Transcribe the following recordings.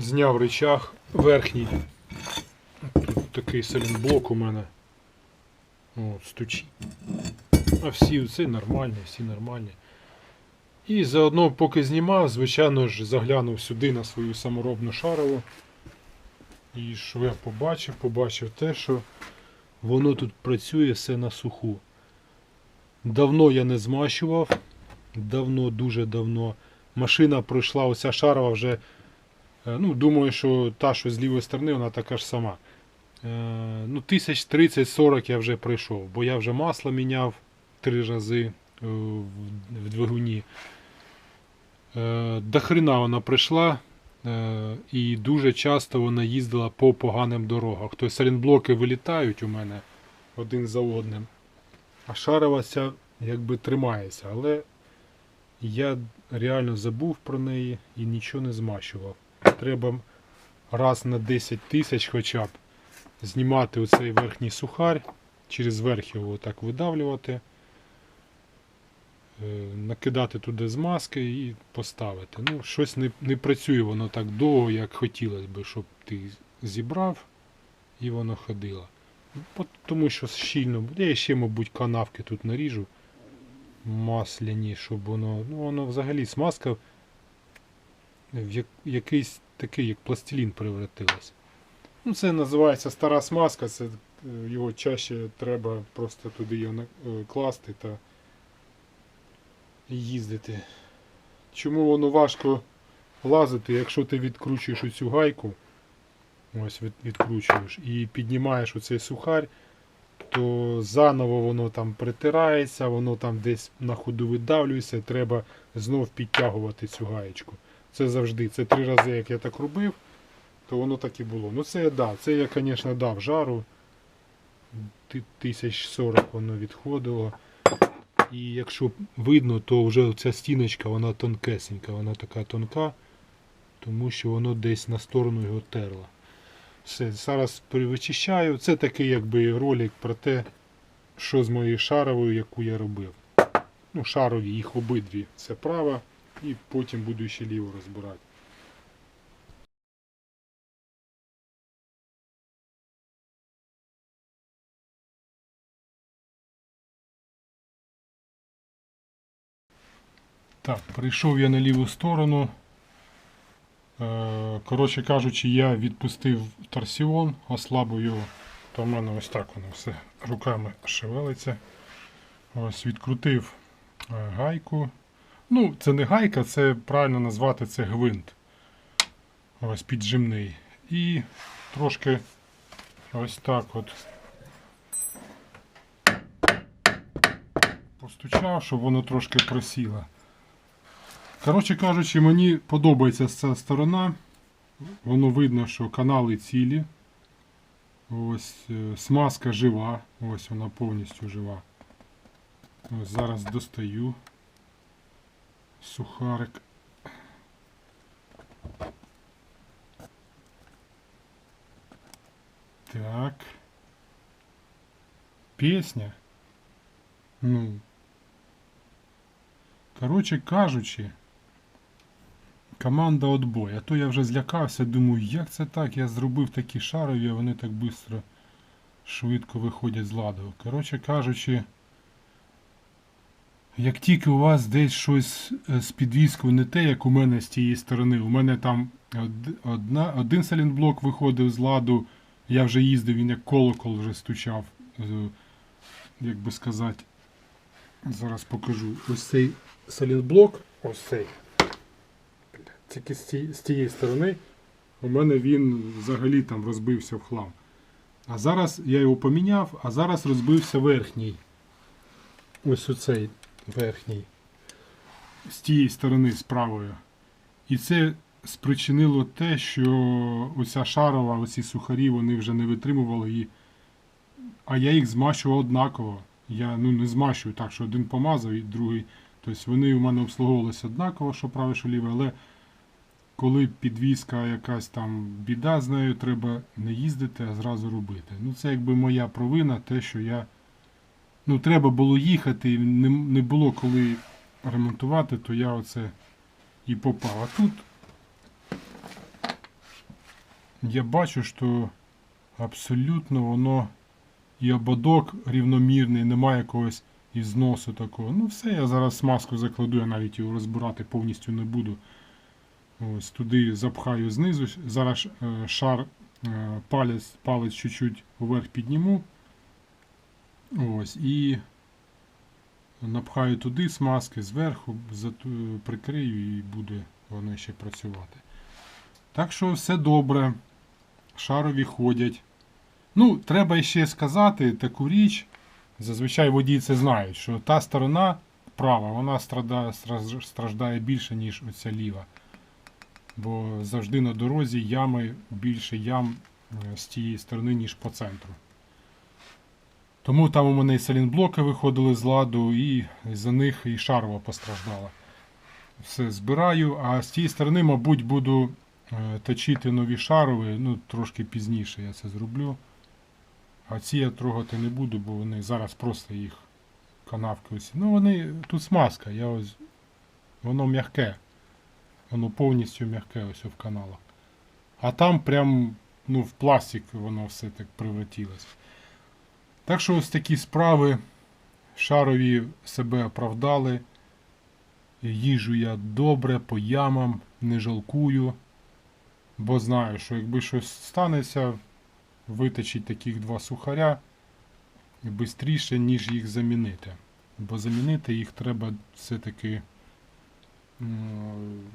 Зняв рычаг верхній. Тут такий салінблок у мене. От, стучить. А всі це нормальні, всі нормальні. І заодно, поки знімав, звичайно ж, заглянув сюди на свою саморобну шарову. І що я побачив? Побачив те, що воно тут працює все на суху. Давно я не змащував. Давно, дуже давно. Машина пройшла, оця шарова вже. Е, Ну, думаю, що та, що з лівої сторони, вона така ж сама. Е, ну, тисяч 30-40 я вже пройшов, бо я вже масло міняв три рази е, в, двигуні. До хрена вона прийшла. І дуже часто вона їздила по поганим дорогах. Тобто салінблоки вилітають у мене один за одним. А шарова ця якби тримається. Але я реально забув про неї і нічого не змащував. Треба раз на 10 тисяч хоча б знімати оцей верхній сухарь, через верх його так видавлювати, е, накидати туди змазки і поставити. Ну, щось не, не працює воно так довго, як хотілося б, щоб ти зібрав і воно ходило. Тому що щільно буде. Я ще, мабуть, канавки тут наріжу масляні, щоб воно. Ну, воно взагалі смазка в якийсь такий, як пластилін превратилась. Ну, це називається стара смазка, це е, його чаще треба просто туди його на- е, та їздити. Чому воно важко лазити, якщо ти відкручуєш оцю гайку, ось відкручуєш і піднімаєш оцей сухарь, то заново воно там притирається, воно там десь на ходу видавлюється, треба знов підтягувати цю гаєчку. Це завжди, це три рази, як я так робив, то воно так і було. Ну це да, це я, звісно, дав жару. Ти- Тисяч сорок воно відходило. І якщо видно, то вже ця стіночка, вона тонкесенька, вона така тонка, тому що воно десь на сторону його терло. Все, зараз перевичищаю. Це такий якби ролик про те, що з моєю шаровою, яку я робив. Ну, шарові, їх обидві. Це права, і потім буду ще ліво розбирати. Так, прийшов я на ліву сторону. Е, Коротше кажучи, я відпустив торсіон, ослабив його. То в мене ось так воно все руками шевелиться. Ось відкрутив е, гайку. Ну, це не гайка, це правильно назвати це гвинт. Ось піджимний. І трошки ось так от постучав, щоб воно трошки просіло. Коротше кажучи, мені подобається ця сторона. Воно видно, що канали цілі. Ось е, смазка жива. Ось вона повністю жива. Ось зараз достаю сухарик. Так. Пісня. Ну. Коротше кажучи, команда отбой. А то я вже злякався, думаю, як це так? Я зробив такі шарові, а вони так швидко, швидко виходять з ладу. Коротше кажучи, як тільки у вас десь щось е, з підвіскою не те, як у мене з тієї сторони, у мене там одна, один салінблок виходив з ладу, я вже їздив, він як колокол вже стучав, е, як би сказати. Зараз покажу. Ось цей салінблок, ось цей. Тільки з тієї сторони у мене він взагалі там розбився в хлам. А зараз я його поміняв, а зараз розбився верхній. Ось оцей верхній. З тієї сторони, з правої. І це спричинило те, що оця шарова, оці сухарі, вони вже не витримували її. А я їх змащував однаково. Я ну, не змащую так, що один помазав і другий. Тобто вони у мене обслуговувалися однаково, що праве, що ліве, але коли підвізка якась там біда з нею, треба не їздити, а зразу робити. Ну це якби моя провина, те, що я. Ну, треба було їхати, не, не було коли ремонтувати, то я оце і попав. А тут я бачу, що абсолютно воно і ободок рівномірний, немає якогось ізносу такого. Ну все, я зараз смазку закладу, я навіть його розбирати повністю не буду. Ось туди запхаю знизу. Зараз е, шар е, палець чуть-чуть вверх підніму. Ось, і напхаю туди смазки зверху, прикрию і буде воно ще працювати. Так що все добре. Шарові ходять. Ну, треба ще сказати таку річ. Зазвичай водії це знають, що та сторона права, вона страждає, страждає більше, ніж оця ліва. Бо завжди на дорозі ями більше ям е, з тієї сторони, ніж по центру. Тому там у мене і салінблоки виходили з ладу, і за них і шарова постраждала. Все збираю, а з тієї сторони, мабуть, буду е, точити нові шарові, ну трошки пізніше я це зроблю. А ці я трогати не буду, бо вони зараз просто їх канавки ось. Ну вони тут смазка, я ось. Воно м'яке. Воно повністю м'яке ось в каналах. А там прям ну, в пластик воно все так превратилось. Так що ось такі справи шарові себе оправдали. Їжу я добре, по ямам, не жалкую. Бо знаю, що якби щось станеться, виточить таких два сухаря швидше, ніж їх замінити. Бо замінити їх треба все-таки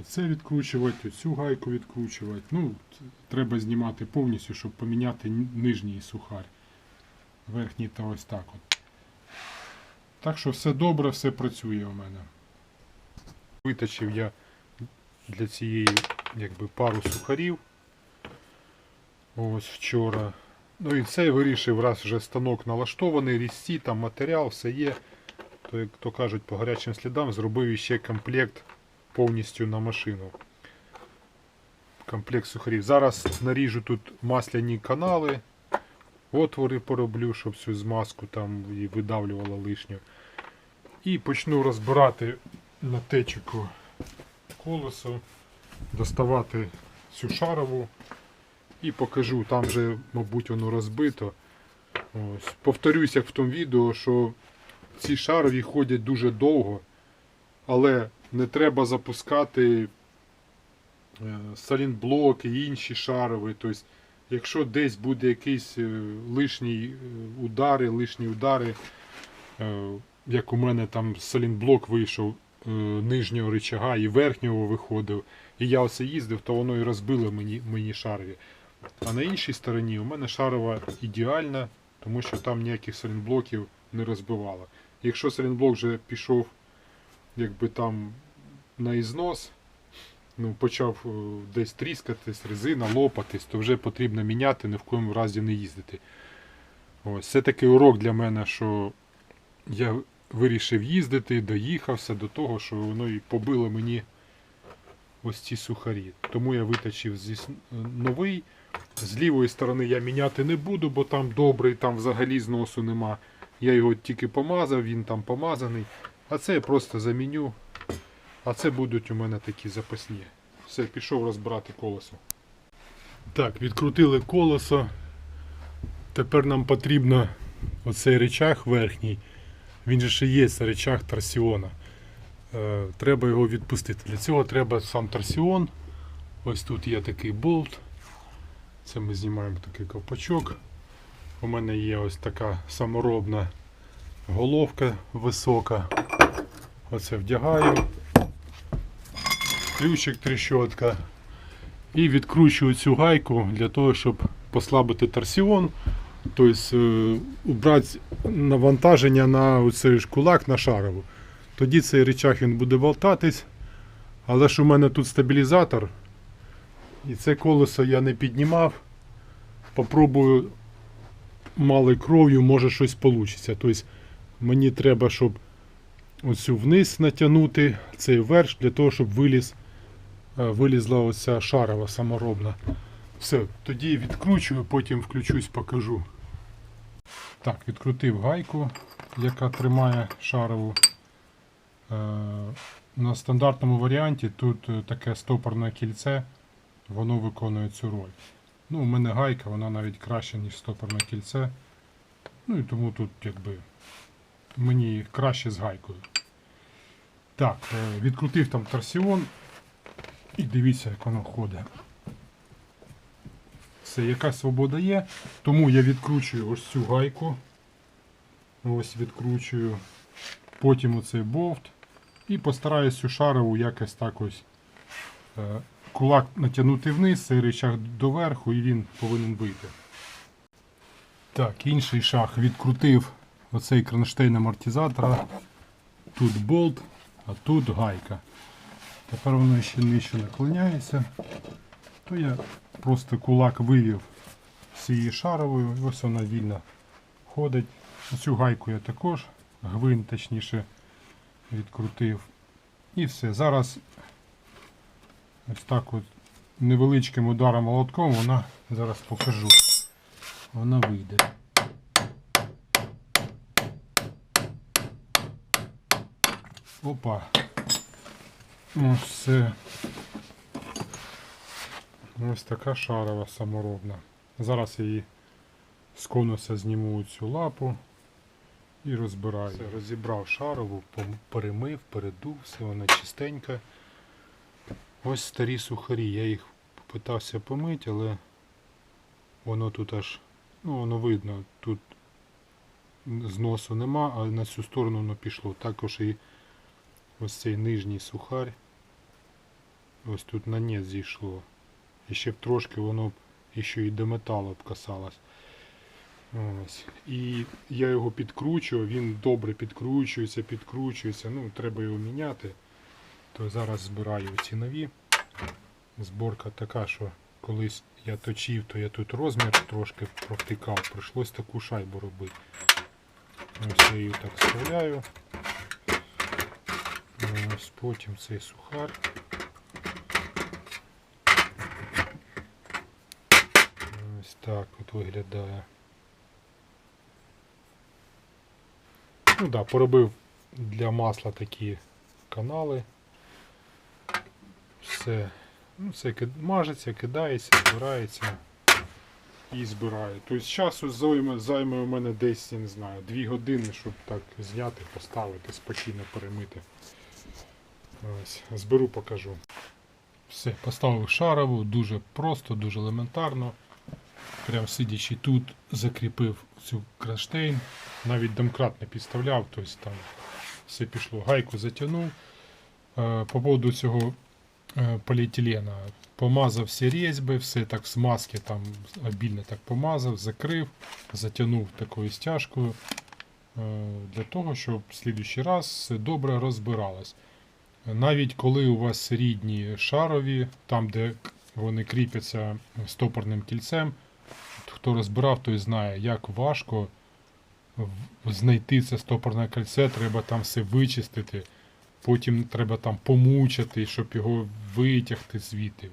оце відкручувати, оцю гайку відкручувати. Ну, треба знімати повністю, щоб поміняти нижній сухар. Верхній та ось так от. Так що все добре, все працює у мене. Виточив я для цієї якби пару сухарів. Ось вчора. Ну і це вирішив, раз вже станок налаштований, різці, там матеріал, все є. То, як то кажуть, по гарячим слідам зробив іще комплект повністю на машину. Комплект сухарів. Зараз наріжу тут масляні канали, отвори пороблю, щоб всю змазку там і видавлювало лишню. І почну розбирати на течику колесо, доставати цю шарову і покажу. Там вже, мабуть, воно розбито. Ось. Повторюсь, в тому відео, що ці шарові ходять дуже довго, але не треба запускати е, салінблок і інші шарові. Тобто, якщо десь буде якийсь е, лишній е, удари, лишні удари, е, як у мене там салінблок вийшов нижнього рычага і верхнього виходив, і я оце їздив, то воно і розбило мені, мені шарові. А на іншій стороні у мене шарова ідеальна, тому що там ніяких салінблоків не розбивало. Якщо салінблок вже пішов якби там на ізнос, ну, почав е, десь тріскатись, резина, лопатись, то вже потрібно міняти, ні в коєму разі не їздити. Ось, це такий урок для мене, що я вирішив їздити, доїхався до того, що воно і побило мені ось ці сухарі. Тому я виточив зі новий. З лівої сторони я міняти не буду, бо там добрий, там взагалі зносу нема. Я його тільки помазав, він там помазаний. А це я просто заміню. А це будуть у мене такі запасні. Все, пішов розбирати колесо. Так, відкрутили колесо. Тепер нам потрібно оцей речах верхній. Він же ще є, речах торсіона. Е, треба його відпустити. Для цього треба сам торсіон. Ось тут є такий болт. Це ми знімаємо такий ковпачок. У мене є ось така саморобна головка висока. Оце вдягаю. Ключик трещотка. І відкручую цю гайку для того, щоб послабити торсіон. Тобто е, убрати навантаження на цей кулак на шарову. Тоді цей речах він буде болтатись. Але ж у мене тут стабілізатор. І це колесо я не піднімав. Попробую малою кров'ю, може щось вийде. Тобто мені треба, щоб оцю вниз натягнути, цей вверх, для того, щоб виліз, вилізла оця шарова саморобна. Все, тоді відкручую, потім включусь, покажу. Так, відкрутив гайку, яка тримає шарову. Е, На стандартному варіанті тут е, таке стопорне кільце, воно виконує цю роль. Ну, у мене гайка, вона навіть краще, ніж стопорне кільце. Ну і тому тут якби мені краще з гайкою. Так, е, відкрутив там торсіон. І дивіться, як воно ходить. Все, яка свобода є. Тому я відкручую ось цю гайку. Ось відкручую. Потім оцей болт. І постараюсь цю шарову якось так ось е, кулак натягнути вниз, цей рычаг доверху і він повинен вийти. Так, інший шаг відкрутив оцей кронштейн амортизатора. Тут болт, а тут гайка. Тепер воно ще нижче наклоняється. То я просто кулак вивів з цією шаровою, і ось вона вільно ходить. Цю гайку я також, гвинт точніше, відкрутив. І все. Зараз ось так от невеличким ударом молотком вона зараз покажу. Вона вийде. Опа. Ось це. Ось така шарова саморобна. Зараз її з конуса зніму цю лапу і розбираю. Все, розібрав шарову, перемив, передув, все вона чистенька. Ось старі сухарі. Я їх питався помити, але воно тут аж, ну воно видно, тут зносу нема, а на цю сторону воно пішло. Також і ось цей нижній сухар. Ось тут на нет зійшло. І ще б трошки воно б ще і до металу б касалось. Ось. І я його підкручував, він добре підкручується, підкручується. Ну, треба його міняти. То зараз збираю ці нові. Зборка така, що колись я точив, то я тут розмір трошки провтикав. Прийшлось таку шайбу робити. Ось я її так вставляю. Ось потім цей сухар. Ось так от виглядає. Ну да, поробив для масла такі канали. Все. Ну, все мажеться, кидається, збирається і збираю. Тобто часу займе, займе у мене десь, я не знаю, 2 години, щоб так зняти, поставити, спокійно перемити. Ось, зберу, покажу. Все, поставив шарову, дуже просто, дуже елементарно. Прям сидячи тут, закріпив цю кронштейн. Навіть домкрат не підставляв, тобто там все пішло. Гайку затягнув. Е, По поводу цього е, поліетилена помазав всі різьби, все так в смазки там обільно так помазав, закрив, затягнув такою стяжкою. е, Для того, щоб в слідуючий раз все добре розбиралось. Навіть коли у вас рідні шарові, там де вони кріпяться стопорним кільцем, хто розбирав, той знає, як важко знайти це стопорне кільце, треба там все вичистити, потім треба там помучати, щоб його витягти звідти.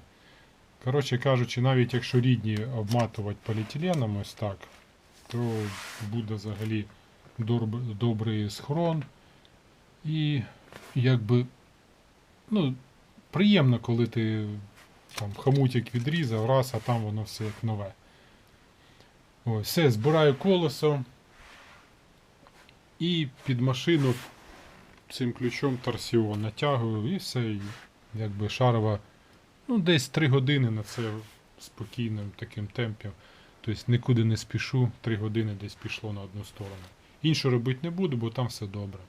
Коротше кажучи, навіть якщо рідні обматувати поліетиленом ось так, то буде взагалі добрий схрон. І якби ну, приємно, коли ти там хомутик відрізав, раз, а там воно все як нове. Ось, все, збираю колесо і під машину цим ключом торсіон натягую і все, якби шарова, ну, десь 3 години на це спокійним таким темпом. Тобто нікуди не спішу, 3 години десь пішло на одну сторону. Інше робити не буду, бо там все добре.